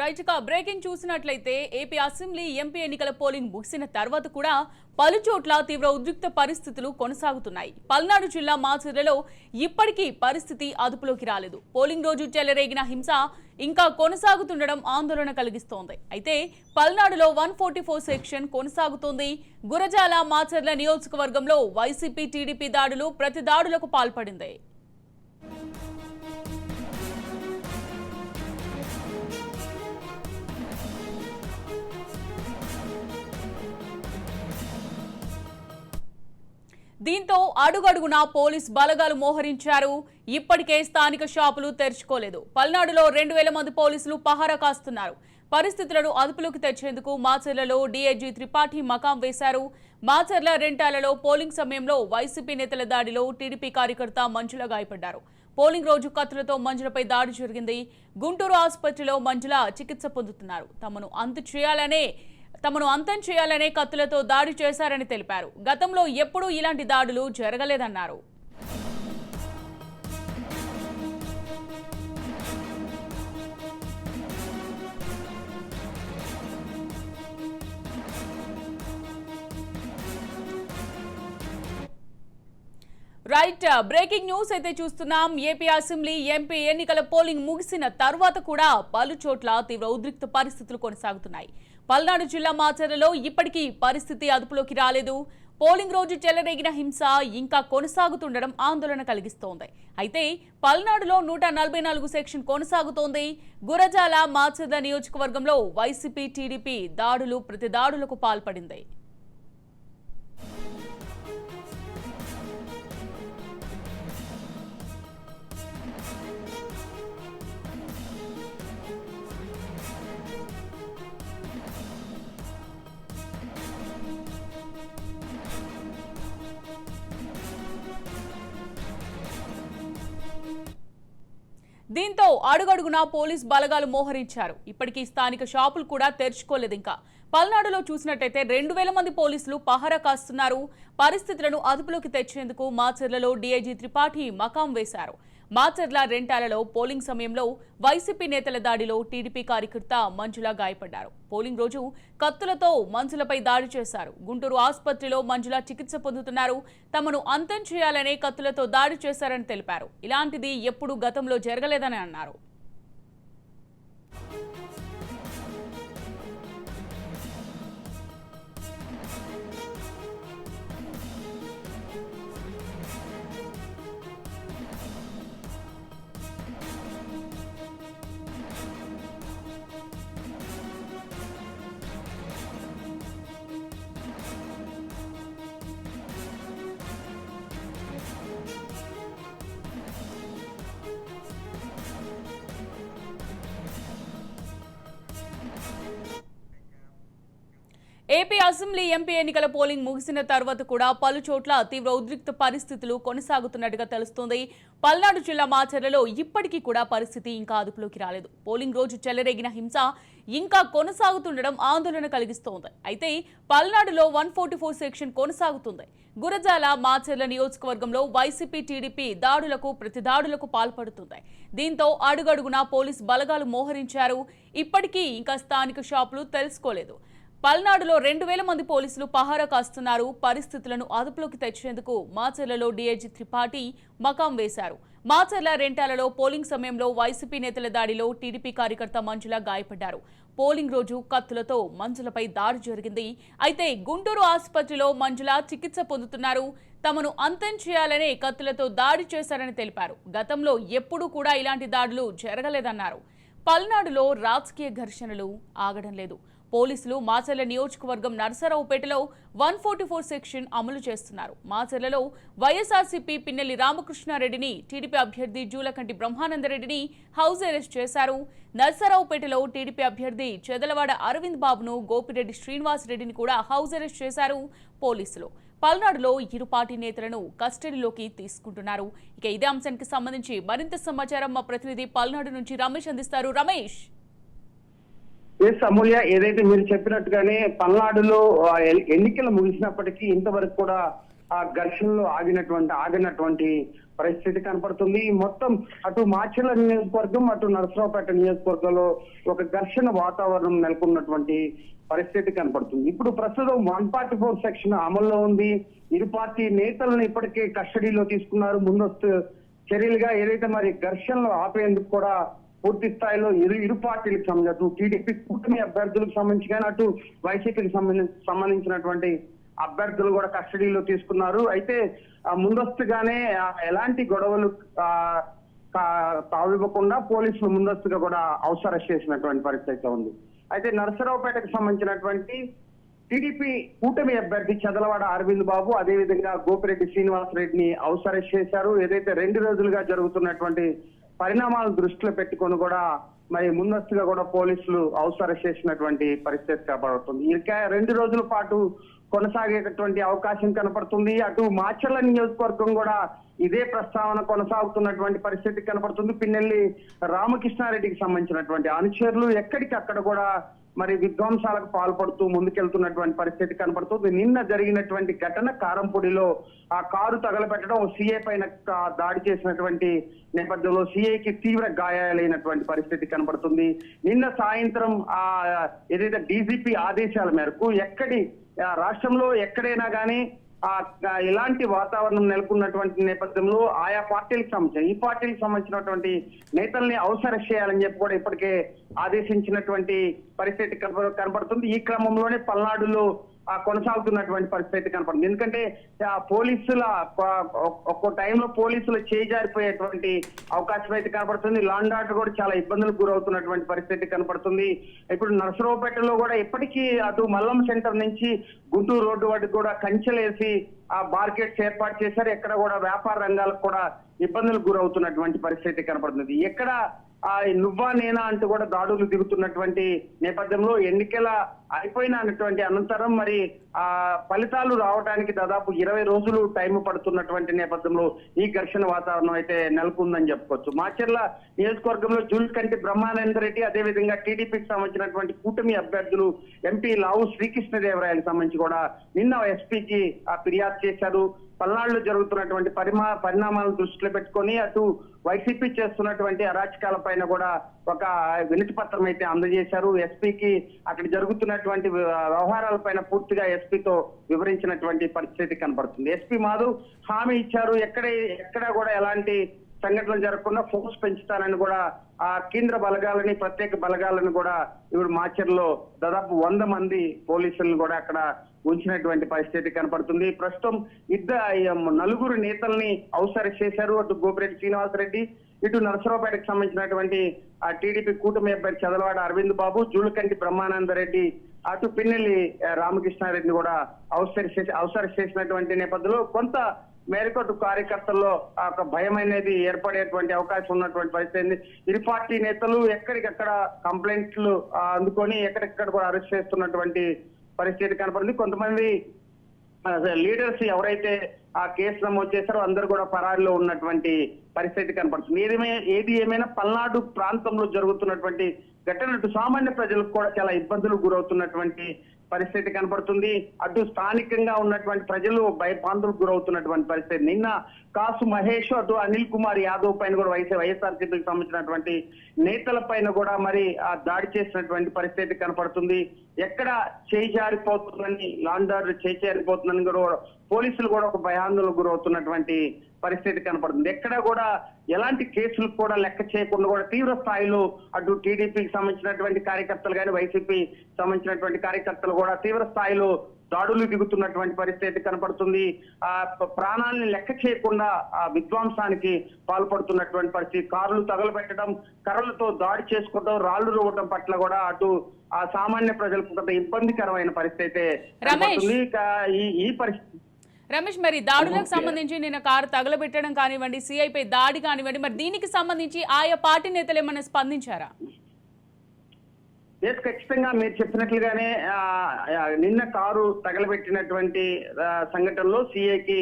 Right breaking చూసినట్లయితే AP assembly MP ఎన్నికల polling ముగిసిన తర్వాత కూడా పలు చోట్ల తీవ్ర ఉద్రిక్త పరిస్థితులు కొనసాగుతున్నాయి. పల్నాడు జిల్లా మాచర్లలో ఇప్పటికీ పరిస్థితి అదుపులోకి రాలేదు. పోలింగ్ రోజు చెలరేగిన హింస ఇంకా కొనసాగుతుండడం ఆందోళన కలిగిస్తోంది. అయితే పల్నాడులో వన్ ఫోర్టీ ఫోర్ సెక్షన్ కొనసాగుతోంది. గురజాల మాచర్ల నియోజకవర్గంలో వైసీపీ టీడీపీ దాడులు ప్రతి దాడులకు పాల్పడింది. దీంతో అడుగడుగునా పోలీస్ బలగాలు మోహరించారు. ఇప్పటికే స్థానిక షాపులు తెరుచుకోలేదు. పల్నాడులో రెండు వేల మంది పోలీసులు పహారా కాస్తున్నారు. పరిస్థితులను అదుపులోకి తెచ్చేందుకు మాచర్లలో డీఐజీ త్రిపాఠి మకాం వేశారు. మాచర్ల రెంటాలలో పోలింగ్ సమయంలో వైసీపీ నేతల దాడిలో టీడీపీ కార్యకర్త మంజుల గాయపడ్డారు. పోలింగ్ రోజు కత్తులతో మంజులపై దాడి జరిగింది. గుంటూరు ఆసుపత్రిలో మంజుల చికిత్స పొందుతున్నారు. తమను అంతు చేయాలనే తమను అంతం చేయాలనే కత్తులతో దాడి చేశారని తెలిపారు. గతంలో ఎప్పుడూ ఇలాంటి దాడులు జరగలేదన్నారు. రైట్ బ్రేకింగ్ న్యూస్ అయితే చూస్తున్నాం. ఏపీ అసెంబ్లీ ఎంపీ ఎన్నికల పోలింగ్ ముగిసిన తర్వాత కూడా పలు చోట్ల తీవ్ర ఉద్రిక్త పరిస్థితులు కొనసాగుతున్నాయి. పల్నాడు జిల్లా మాచర్లలో ఇప్పటికీ పరిస్థితి అదుపులోకి రాలేదు. పోలింగ్ రోజు చెలరేగిన హింస ఇంకా కొనసాగుతుండడం ఆందోళన కలిగిస్తోంది. అయితే పల్నాడులో నూట నలభై నాలుగు సెక్షన్ కొనసాగుతోంది. గురజాల మాచర్ల నియోజకవర్గంలో వైసీపీ టీడీపీ దాడులు ప్రతి దాడులకు పాల్పడింది. దీంతో అడుగడుగునా పోలీస్ బలగాలు మోహరించారు. ఇప్పటికీ స్థానిక షాపులు కూడా తెరుచుకోలేదు ఇంకా. పల్నాడులో చూసినట్టయితే రెండు వేల మంది పోలీసులు పహరా కాస్తున్నారు. పరిస్థితులను అదుపులోకి తెచ్చేందుకు మాచర్లలో డీఐజీ త్రిపాఠి మకాం వేశారు. మాచర్ల రెంటాలలో పోలింగ్ సమయంలో వైసీపీ నేతల దాడిలో టీడీపీ కార్యకర్త మంజుల గాయపడ్డారు. పోలింగ్ రోజు కత్తులతో మంజులపై దాడి చేశారు. గుంటూరు ఆసుపత్రిలో మంజుల చికిత్స పొందుతున్నారు. తమను అంతం చేయాలనే కత్తులతో దాడి చేశారని తెలిపారు. ఇలాంటిది ఎప్పుడూ గతంలో జరగలేదని అన్నారు. ఏపీ అసెంబ్లీ ఎంపీ ఎన్నికల పోలింగ్ ముగిసిన తర్వాత కూడా పలు చోట్ల తీవ్ర ఉద్రిక్త పరిస్థితులు కొనసాగుతున్నట్టుగా తెలుస్తోంది. పల్నాడు జిల్లా మాచర్లలో ఇప్పటికీ కూడా పరిస్థితి ఇంకా అదుపులోకి రాలేదు. పోలింగ్ రోజు చెలరేగిన హింస ఇంకా కొనసాగుతుండడం ఆందోళన కలిగిస్తోంది. అయితే పల్నాడులో వన్ ఫోర్టీ ఫోర్ సెక్షన్ కొనసాగుతుంది. గురజాల మాచర్ల నియోజకవర్గంలో వైసీపీ టీడీపీ దాడులకు ప్రతి దాడులకు పాల్పడుతుంది. దీంతో అడుగడుగునా పోలీస్ బలగాలు మోహరించారు. ఇప్పటికీ ఇంకా స్థానిక షాపులు తెలుసుకోలేదు. పల్నాడులో రెండు వేల మంది పోలీసులు పహారా కాస్తున్నారు. పరిస్థితులను అదుపులోకి తెచ్చేందుకు మాచర్లలో డీఐజీ త్రిపాఠి మకాం వేశారు. మాచర్ల రెంటాలలో పోలింగ్ సమయంలో వైసీపీ నేతల దాడిలో టీడీపీ కార్యకర్త మంజుల గాయపడ్డారు. పోలింగ్ రోజు కత్తులతో మంజులపై దాడి జరిగింది. అయితే గుంటూరు ఆసుపత్రిలో మంజుల చికిత్స పొందుతున్నారు. తమను అంతం చేయాలనే కత్తులతో దాడి చేశారని తెలిపారు. గతంలో ఎప్పుడూ కూడా ఇలాంటి దాడులు జరగలేదన్నారు. పల్నాడులో రాజకీయ ఘర్షణలు ఆగడం లేదు. పోలీసులు మాచర్ల నియోజకవర్గం నరసరావుపేటలో వన్ ఫోర్టీ ఫోర్ సెక్షన్ అమలు చేస్తున్నారు. మాచర్లలో వైఎస్ఆర్సీపీ పిన్నెల్లి రామకృష్ణారెడ్డిని టీడీపీ అభ్యర్థి జూలకంటి బ్రహ్మానందరెడ్డిని హౌస్ అరెస్ట్ చేశారు. నరసరావుపేటలో టీడీపీ అభ్యర్థి చెదలవాడ అరవింద్ బాబును గోపిరెడ్డి శ్రీనివాస్ రెడ్డిని కూడా హౌస్ అరెస్ట్ చేశారు పోలీసులు. పల్నాడులో ఇరు పార్టీ నేతలను కస్టడీలోకి తీసుకుంటున్నారు. ఇక ఇదే అంశానికి సంబంధించి మరింత సమాచారం మా ప్రతినిధి పల్నాడు నుంచి రమేష్ అందిస్తారు. రమేష్! ఎస్ అమూల్య ఏదైతే మీరు చెప్పినట్టుగానే పల్నాడులో ఆ, ఎన్నికలు ముగిసినప్పటికీ ఇంతవరకు కూడా ఆ ఘర్షణలో ఆగినటువంటి ఆగినటువంటి పరిస్థితి కనపడుతుంది. మొత్తం అటు మాచర్ల నియోజకవర్గం అటు నరసరావుపేట నియోజకవర్గంలో ఒక ఘర్షణ వాతావరణం నెలకొన్నటువంటి పరిస్థితి కనపడుతుంది. ఇప్పుడు ప్రస్తుతం వన్ ఫార్టీ ఫోర్ సెక్షన్ అమల్లో ఉంది. ఇరు పార్టీ నేతలను ఇప్పటికే కస్టడీలో తీసుకున్నారు. ముందస్తు చర్యలుగా ఏదైతే మరి ఘర్షణలు ఆపేందుకు కూడా పూర్తి స్థాయిలో ఇరు ఇరు పార్టీలకు సంబంధించి అటు టీడీపీ కూటమి అభ్యర్థులకు సంబంధించి కానీ అటు వైసీపీకి సంబంధించి సంబంధించినటువంటి అభ్యర్థులు కూడా కస్టడీలో తీసుకున్నారు. అయితే ముందస్తుగానే ఎలాంటి గొడవలు తావివ్వకుండా పోలీసులు ముందస్తుగా కూడా అవసరం చేసినటువంటి పరిస్థితి ఉంది. అయితే నరసరావుపేటకు సంబంధించినటువంటి టీడీపీ కూటమి అభ్యర్థి చదలవాడ అరవింద్ బాబు అదేవిధంగా గోపిరెడ్డి శ్రీనివాస్ రెడ్డిని చేశారు. ఏదైతే రెండు రోజులుగా జరుగుతున్నటువంటి పరిణామాలు దృష్టిలో పెట్టుకొని కూడా మరి ముందస్తుగా కూడా పోలీసులు హౌస్ అరెస్ట్ చేసినటువంటి పరిస్థితి కనబడుతుంది. ఇంకా రెండు రోజుల పాటు కొనసాగేటటువంటి అవకాశం కనపడుతుంది. అటు మాచర్ల నియోజకవర్గం కూడా ఇదే ప్రస్తావన కొనసాగుతున్నటువంటి పరిస్థితి కనపడుతుంది. పిన్నెల్లి రామకృష్ణారెడ్డికి సంబంధించినటువంటి అనుచరులు ఎక్కడికక్కడ కూడా మరి విధ్వంసాలకు పాల్పడుతూ ముందుకెళ్తున్నటువంటి పరిస్థితి కనపడుతుంది. నిన్న జరిగినటువంటి ఘటన కారంపొడిలో ఆ కారు తగలపెట్టడం సీఏ పైన దాడి చేసినటువంటి నేపథ్యంలో సీఐకి తీవ్ర గాయాలైనటువంటి పరిస్థితి కనబడుతుంది నిన్న సాయంత్రం ఆ ఏదైతే డీజీపీ ఆదేశాల మేరకు ఎక్కడి రాష్ట్రంలో ఎక్కడైనా కానీ ఇలాంటి వాతావరణం నెలకొన్నటువంటి నేపథ్యంలో ఆయా పార్టీలకు సంబంధించిన ఈ పార్టీలకు సంబంధించినటువంటి నేతల్ని అవసరం చేయాలని చెప్పి కూడా ఇప్పటికే ఆదేశించినటువంటి పరిస్థితి కనబడుతుంది. ఈ క్రమంలోనే పల్నాడులో కొనసాగుతున్నటువంటి పరిస్థితి కనపడుతుంది. ఎందుకంటే ఆ, పోలీసుల ఒ- ఒక్కో టైంలో పోలీసులు చేజారిపోయేటువంటి అవకాశం అయితే కనపడుతుంది. లాండ్ ఆర్డర్ కూడా చాలా ఇబ్బందులకు గురవుతున్నటువంటి పరిస్థితి కనపడుతుంది. ఇప్పుడు నరసరావుపేటలో కూడా ఇప్పటికీ అటు మల్లం సెంటర్ నుంచి గుంటూరు రోడ్డు వాటికి కూడా కంచెలేసి ఆ మార్కెట్స్ ఏర్పాటు చేశారు. ఎక్కడ కూడా వ్యాపార రంగాలకు కూడా ఇబ్బందులకు గురవుతున్నటువంటి పరిస్థితి కనపడుతుంది. ఎక్కడ ఆ నువ్వా నేనా అంటూ కూడా దాడులు దిగుతున్నటువంటి నేపథ్యంలో ఎన్నికల అయిపోయిన అనంతరం మరి ఆ ఫలితాలు రావడానికి దాదాపు ఇరవై రోజులు టైం పడుతున్నటువంటి నేపథ్యంలో ఈ ఘర్షణ వాతావరణం అయితే నెలకొందని చెప్పుకోవచ్చు. మాచర్ల నియోజకవర్గంలో జూల్కంటి బ్రహ్మానంద రెడ్డి అదేవిధంగా టీడీపీకి సంబంధించినటువంటి కూటమి అభ్యర్థులు ఎంపీ లావు శ్రీకృష్ణదేవరాయలకు సంబంధించి కూడా నిన్న ఎస్పీకి ఆ ఫిర్యాదు చేశారు. పల్నాడులో జరుగుతున్నటువంటి పరిమా పరిణామాలను దృష్టిలో పెట్టుకొని అటు వైసీపీ చేస్తున్నటువంటి అరాచకాల పైన కూడా ఒక వినతి పత్రం అయితే అందజేశారు. ఎస్పీకి అక్కడ జరుగుతున్న జరిగినటువంటి వ్యవహారాల పైన పూర్తిగా ఎస్పీతో వివరించినటువంటి పరిస్థితి కనబడుతుంది. ఎస్పీ మాధవ్ హామీ ఇచ్చారు. ఎక్కడ ఎక్కడ కూడా ఎలాంటి సంఘటనలు జరగకుండా ఫోర్స్ పెంచుతానని కూడా ఆ కేంద్ర బలగాలని ప్రత్యేక బలగాలను కూడా ఇప్పుడు మాచర్లో దాదాపు వంద మంది పోలీసులను కూడా అక్కడ ఉంచినటువంటి పరిస్థితి కనపడుతుంది. ప్రస్తుతం ఇద్దరు నలుగురు నేతల్ని అవసరం చేశారు. అటు గోపిరెడ్డి శ్రీనివాసరెడ్డి ఇటు నరసరావుపేటకు సంబంధించినటువంటి ఆ టీడీపీ కూటమి అభ్యర్థి చదలవాడ అరవింద్ బాబు జూలకంటి బ్రహ్మానంద రెడ్డి అటు పిన్నెల్లి రామకృష్ణారెడ్డిని కూడా అవసరం చేసి అవసరం చేసినటువంటి నేపథ్యంలో కొంత మేరకు అటు కార్యకర్తల్లో ఆ ఒక భయం అనేది ఏర్పడేటువంటి అవకాశం ఉన్నటువంటి పరిస్థితి ఉంది. ఇరు పార్టీ నేతలు ఎక్కడికెక్కడ కంప్లైంట్లు అందుకొని ఎక్కడెక్కడ కూడా అరెస్ట్ చేస్తున్నటువంటి పరిస్థితి కనపడింది కొంతమంది లీడర్స్ ఎవరైతే ఆ కేసు నమోదు చేశారో అందరూ కూడా పరారిలో ఉన్నటువంటి పరిస్థితి కనపడుతుంది ఏదేమే ఏది ఏమైనా పల్నాడు ప్రాంతంలో జరుగుతున్నటువంటి ఘటనలు సామాన్య ప్రజలకు కూడా చాలా ఇబ్బందులు గురవుతున్నటువంటి పరిస్థితి కనపడుతుంది. అటు స్థానికంగా ఉన్నటువంటి ప్రజలు భయపాంతులకు గురవుతున్నటువంటి పరిస్థితి. నిన్న కాసు మహేష్ అటు అనిల్ కుమార్ యాదవ్ పైన కూడా వైఎస్ వైఎస్ఆర్సీపీకి సంబంధించినటువంటి నేతల పైన కూడా మరి ఆ దాడి చేసినటువంటి పరిస్థితి కనపడుతుంది. ఎక్కడ చేజారిపోతుందని లాండర్ చేజారిపోతుందని కూడా పోలీసులు కూడా ఒక భయాందోళనకు గురవుతున్నటువంటి పరిస్థితి కనపడుతుంది. ఎక్కడ కూడా ఎలాంటి కేసులు కూడా లెక్క చేయకుండా కూడా తీవ్ర స్థాయిలో అటు టీడీపీకి సంబంధించినటువంటి కార్యకర్తలు కానీ వైసీపీ సంబంధించినటువంటి కార్యకర్తలు కూడా తీవ్ర స్థాయిలో దాడులు దిగుతున్నటువంటి పరిస్థితి కనపడుతుంది. ఆ ప్రాణాలని లెక్క చేయకుండా ఆ విధ్వంసానికి పాల్పడుతున్నటువంటి పరిస్థితి. కార్లు తగలబెట్టడం కర్రలతో దాడి చేసుకోవడం రాళ్ళు రువ్వడం పట్ల కూడా అటు ఆ సామాన్య ప్రజలకు కొంత ఇబ్బందికరమైన పరిస్థితి అయితే ఇక ఈ పరిస్థితి రమేష్ మరి దాడులకు. సంబంధించి నిన్న కారు తగలబెట్టడం కానివ్వండి సిఐపై దాడి కానివ్వండి మరి దీనికి సంబంధించి ఆయా పార్టీ నేతలు ఏమైనా స్పందించారా? ఎస్ ఖచ్చితంగా మీరు చెప్పినట్లుగానే నిన్న కారు తగలబెట్టినటువంటి సంఘటనలో సిఐకి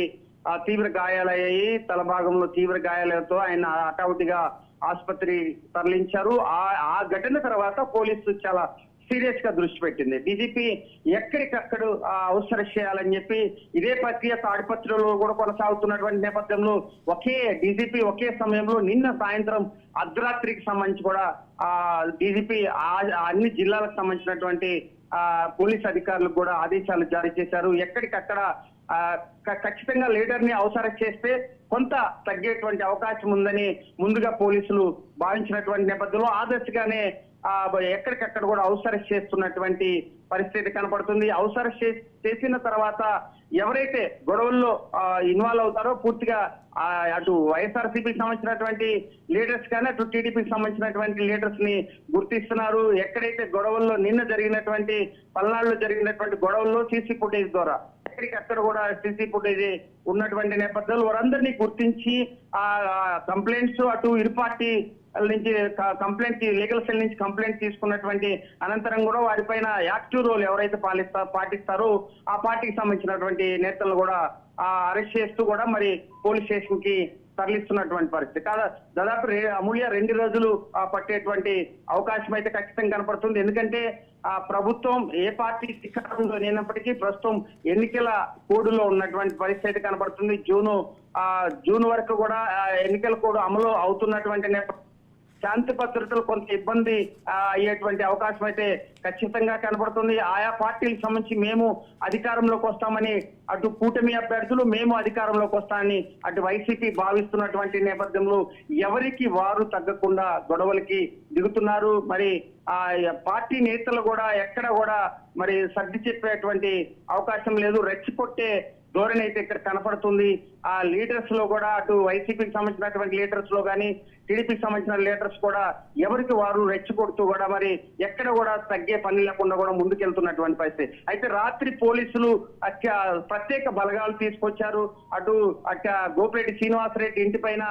తీవ్ర గాయాలయ్యాయి. తల భాగంలో తీవ్ర గాయాలతో ఆయన హఠావుటిగా ఆసుపత్రి తరలించారు. ఆ ఆ ఘటన తర్వాత పోలీసులు చాలా సీరియస్గా దృష్టి పెట్టింది. బీజేపీ ఎక్కడికక్కడ అవసరం చేయాలని చెప్పి ఇదే ప్రక్రియ తాడిపత్రిలో కూడా కొనసాగుతున్నటువంటి నేపథ్యంలో ఒకే డీజీపీ ఒకే సమయంలో నిన్న సాయంత్రం అర్ధరాత్రికి సంబంధించి కూడా ఆ డీజీపీ అన్ని జిల్లాలకు సంబంధించినటువంటి ఆ పోలీస్ అధికారులకు కూడా ఆదేశాలు జారీ చేశారు. ఎక్కడికక్కడ ఆ, ఖచ్చితంగా లీడర్ని అవసరం చేస్తే కొంత తగ్గేటువంటి అవకాశం ఉందని ముందుగా పోలీసులు భావించినటువంటి నేపథ్యంలో ఆదర్శగానే ఎక్కడికక్కడ కూడా అవసరం చేస్తున్నటువంటి పరిస్థితి కనపడుతుంది. అవసరం చేసిన తర్వాత ఎవరైతే గొడవల్లో ఇన్వాల్వ్ అవుతారో పూర్తిగా అటు వైఎస్ఆర్సీపీకి సంబంధించినటువంటి లీడర్స్ కానీ అటు టీడీపీకి సంబంధించినటువంటి లీడర్స్ని గుర్తిస్తున్నారు. ఎక్కడైతే గొడవల్లో నిన్న జరిగినటువంటి పల్నాడులో జరిగినటువంటి గొడవల్లో సీసీ ఫుటేజ్ ద్వారా ఎక్కడికి అక్కడ కూడా సీసీ ఫుటేజ్ ఉన్నటువంటి నేపథ్యంలో వారందరినీ గుర్తించి ఆ కంప్లైంట్స్ అటు ఇరు పార్టీ నుంచి కంప్లైంట్ లీగల్ సెల్ నుంచి కంప్లైంట్ తీసుకున్నటువంటి అనంతరం కూడా వారిపైన యాక్టివ్ రోల్ ఎవరైతే పాలిస్తా పాటిస్తారో ఆ పార్టీకి సంబంధించినటువంటి నేతలను కూడా అరెస్ట్ చేస్తూ కూడా మరి పోలీస్ స్టేషన్కి తరలిస్తున్నటువంటి పరిస్థితి. కాదా దాదాపు అమూల్య రెండు రోజులు పట్టేటువంటి అవకాశం అయితే ఖచ్చితంగా కనపడుతుంది. ఎందుకంటే ఆ ప్రభుత్వం ఏ పార్టీ అధికారంలో లేనప్పటికీ ప్రస్తుతం ఎన్నికల కోడ్లో ఉన్నటువంటి పరిస్థితి కనపడుతుంది. జూను ఆ జూన్ వరకు కూడా ఎన్నికల కోడ్ అమలు అవుతున్నటువంటి నేపథ్యం శాంతి భద్రతలు కొంత ఇబ్బంది అయ్యేటువంటి అవకాశం అయితే ఖచ్చితంగా కనబడుతుంది. ఆయా పార్టీలకు సంబంధించి మేము అధికారంలోకి వస్తామని అటు కూటమి అభ్యర్థులు మేము అధికారంలోకి వస్తామని అటు వైసీపీ భావిస్తున్నటువంటి నేపథ్యంలో ఎవరికి వారు తగ్గకుండా గొడవలకి దిగుతున్నారు. మరి ఆ పార్టీ నేతలు కూడా ఎక్కడ కూడా మరి సర్ది చెప్పేటువంటి అవకాశం లేదు. రెచ్చిపొట్టే ధోరణి అయితే ఇక్కడ కనపడుతుంది. ఆ లీడర్స్లో కూడా అటు వైసీపీకి సంబంధించినటువంటి లీడర్స్లో కానీ టీడీపీకి సంబంధించిన లీడర్స్ కూడా ఎవరికి వారు రెచ్చగొడుతూ కూడా మరి ఎక్కడ కూడా తగ్గే పని లేకుండా కూడా ముందుకెళ్తున్నటువంటి పరిస్థితి. అయితే రాత్రి పోలీసులు ప్రత్యేక బలగాలు తీసుకొచ్చారు. అటు అక్క గోపిరెడ్డి శ్రీనివాసరెడ్డి ఇంటి పైన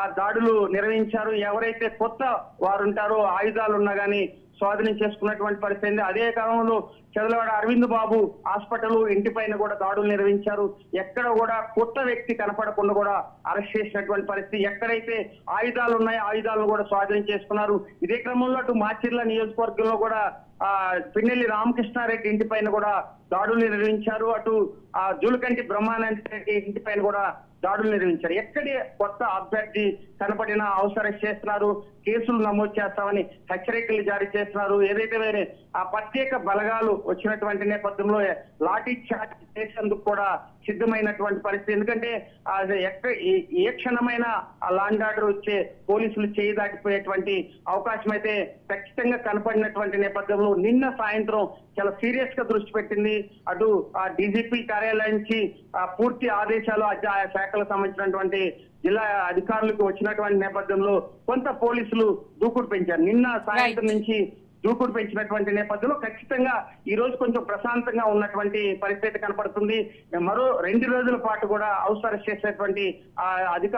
ఆ దాడులు నిర్వహించారు. ఎవరైతే కొత్త వారుంటారో ఆయుధాలు ఉన్నా కానీ స్వాధీనం చేసుకున్నటువంటి పరిస్థితి అదే కాలంలో చదలవాడ అరవింద్ బాబు హాస్పిటల్ ఇంటి పైన కూడా దాడులు నిర్వహించారు. ఎక్కడ కూడా కొత్త వ్యక్తి కనపడకుండా కూడా అరెస్ట్ చేసినటువంటి పరిస్థితి ఎక్కడైతే ఆయుధాలు ఉన్నాయో ఆయుధాలను కూడా స్వాధీనం చేసుకున్నారు. ఇదే క్రమంలో అటు మాచిర్ల నియోజకవర్గంలో కూడా ఆ పిన్నెల్లి రామకృష్ణారెడ్డి ఇంటి పైన కూడా దాడులు నిర్వహించారు. అటు ఆ జూలకంటి బ్రహ్మానంద రెడ్డి ఇంటి పైన కూడా దాడులు నిర్వహించారు. ఎక్కడి కొత్త అభ్యర్థి కనపడిన అవసరం చేస్తున్నారు. కేసులు నమోదు చేస్తామని హెచ్చరికలు జారీ చేస్తున్నారు. ఏదైతే వేరే ఆ ప్రత్యేక బలగాలు వచ్చినటువంటి నేపథ్యంలో లాఠీ చార్జ్ చేసేందుకు కూడా సిద్ధమైనటువంటి పరిస్థితి. ఎందుకంటే అది ఏ- క్షణమైన ఆ లాండ్ ఆర్డర్ వచ్చే పోలీసులు చేయి దాటిపోయేటువంటి అవకాశం అయితే ఖచ్చితంగా కనపడినటువంటి నేపథ్యంలో నిన్న సాయంత్రం చాలా సీరియస్గా దృష్టి పెట్టింది. అటు ఆ డీజీపీ కార్యాలయం నుంచి ఆ పూర్తి ఆదేశాలు ఆ శాఖలకు సంబంధించినటువంటి జిల్లా అధికారులకు వచ్చినటువంటి నేపథ్యంలో కొంత పోలీసులు దూకుడు పెంచారు. నిన్న సాయంత్రం నుంచి దూకుడు పెంచినటువంటి నేపథ్యంలో ఖచ్చితంగా ఈ రోజు కొంచెం ప్రశాంతంగా ఉన్నటువంటి పరిస్థితి కనపడుతుంది. మరో రెండు రోజుల పాటు కూడా అవసరం చేసేటువంటి అధిక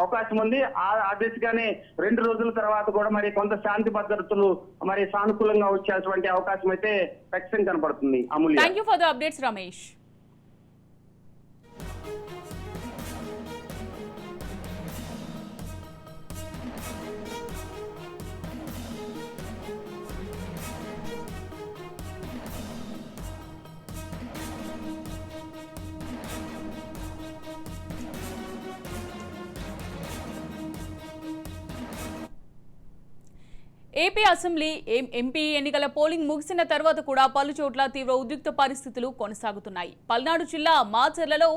అవకాశం ఉంది. ఆ దిశగానే రెండు రోజుల తర్వాత కూడా మరి కొంత శాంతి భద్రతలు మరి సానుకూలంగా వచ్చేటువంటి అవకాశం అయితే ఖచ్చితంగా కనపడుతుంది. Amulya. For the updates Ramesh AP assembly MP ఎన్నికల పోలింగ్ ముగిసిన తర్వాత కూడా పలు చోట్ల తీవ్ర ఉద్రిక్త పరిస్థితులు కొనసాగుతున్నాయి. పల్నాడు జిల్లా మాచర్లలో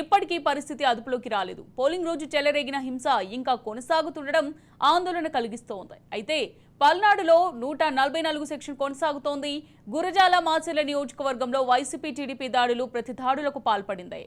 ఇప్పటికీ పరిస్థితి అదుపులోకి రాలేదు. పోలింగ్ రోజు చెలరేగిన హింస ఇంకా కొనసాగుతుండడం ఆందోళన కలిగిస్తోంది. అయితే పల్నాడులో నూట నలభై నాలుగు సెక్షన్ కొనసాగుతోంది. గురజాల మాచర్ల నియోజకవర్గంలో వైసీపీ టీడీపీ దాడులు ప్రతి దాడులకు పాల్పడింది.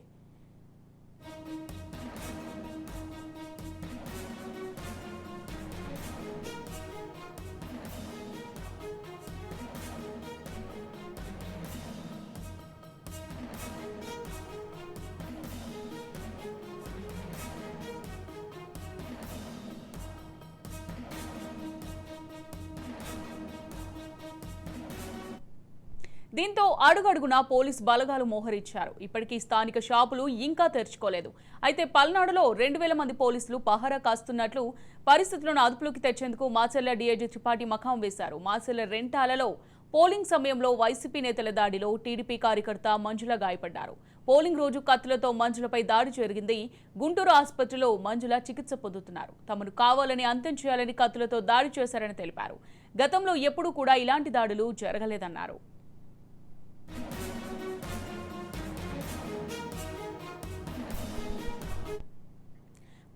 దీంతో అడుగడుగునా పోలీస్ బలగాలు మోహరించారు. ఇప్పటికీ స్థానిక షాపులు ఇంకా తెరుచుకోలేదు. అయితే పల్నాడులో రెండు వేల మంది పోలీసులు పహరా కాస్తున్నట్లు పరిస్థితులను అదుపులోకి తెచ్చేందుకు మాచర్ల డిఐజీ త్రిపాఠి మఖం వేశారు. మాచర్ల రెంటాలలో పోలింగ్ సమయంలో వైసీపీ నేతల దాడిలో టీడీపీ కార్యకర్త మంజుల గాయపడ్డారు. పోలింగ్ రోజు కత్తులతో మంజులపై దాడి జరిగింది. గుంటూరు ఆసుపత్రిలో మంజుల చికిత్స పొందుతున్నారు. తమను కావాలని అంతం చేయాలని కత్తులతో దాడి చేశారని తెలిపారు. గతంలో ఎప్పుడూ కూడా ఇలాంటి దాడులు జరగలేదన్నారు.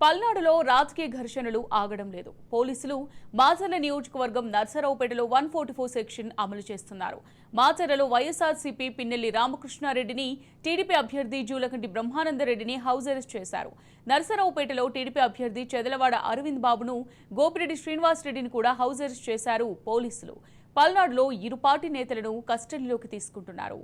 పల్నాడులో రాజకీయ ఘర్షణలు ఆగడం లేదు. పోలీసులు మాచర్ల నియోజకవర్గం నర్సరావుపేటలో వన్ ఫోర్టీ ఫోర్ సెక్షన్ అమలు చేస్తున్నారు. మాచర్లలో వైఎస్ఆర్సీపీ పిన్నెల్లి రామకృష్ణారెడ్డిని టీడీపీ అభ్యర్థి జూలకంటి బ్రహ్మానందరెడ్డిని హౌస్ అరెస్ట్ చేశారు. నర్సరావుపేటలో టీడీపీ అభ్యర్థి చెదలవాడ అరవింద్ బాబును గోపిరెడ్డి శ్రీనివాస్ రెడ్డిని కూడా హౌస్ అరెస్ట్ చేశారు పోలీసులు. పల్నాడులో ఇరు పార్టీ నేతలను కస్టడీలోకి తీసుకుంటున్నారు.